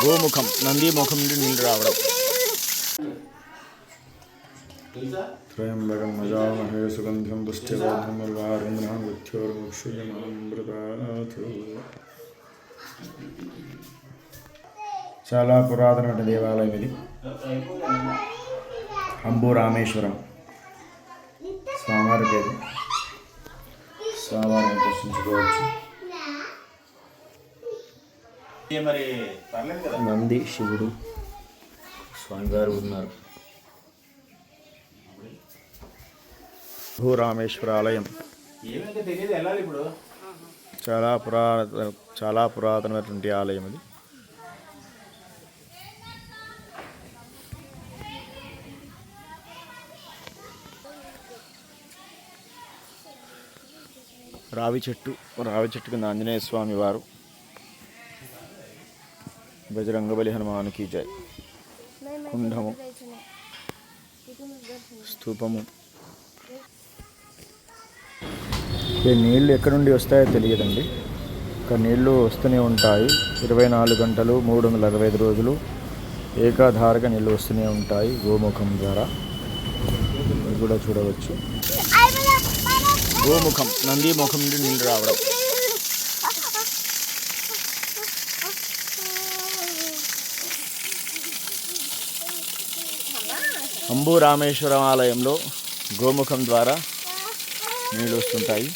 గోముఖం నంది ముఖం నుండి నీళ్ళు రావడం త్రయంబకం మజామహే సుగంధం పుష్టివర్ధం వారుణ్యం మృత్యోర్ముక్షుయమామృతాత్ చాలా పురాతనమైన దేవాలయం ఇది అంబు రామేశ్వరం స్వామివారి పేరు స్వామివారిని దర్శించుకోవచ్చు మరి పర్లేదు కదా నంది శివుడు స్వామివారు ఉన్నారు. భూరామేశ్వర ఆలయం. చాలా పురాతన చాలా పురాతనమైనటువంటి ఆలయం ఇది రావి చెట్టు రావి చెట్టు కింద ఆంజనేయ స్వామి వారు. బజరంగబలి హనుమానుకి జై కుండము స్తూపము ఈ నీళ్ళు ఎక్కడి నుండి వస్తాయో తెలియదండి. ఇక నీళ్ళు వస్తూనే ఉంటాయి. ఇరవై నాలుగు గంటలు మూడు వందల అరవై ఐదు రోజులు ఏకాధారగా నీళ్ళు వస్తూనే ఉంటాయి గోముఖం ద్వారా. కూడా చూడవచ్చు. గోముఖం నంది ముఖం నుండి నీళ్ళు రావడం. అంబు రామేశ్వరం ఆలయంలో గోముఖం ద్వారా నీళ్ళు వస్తుంటాయి.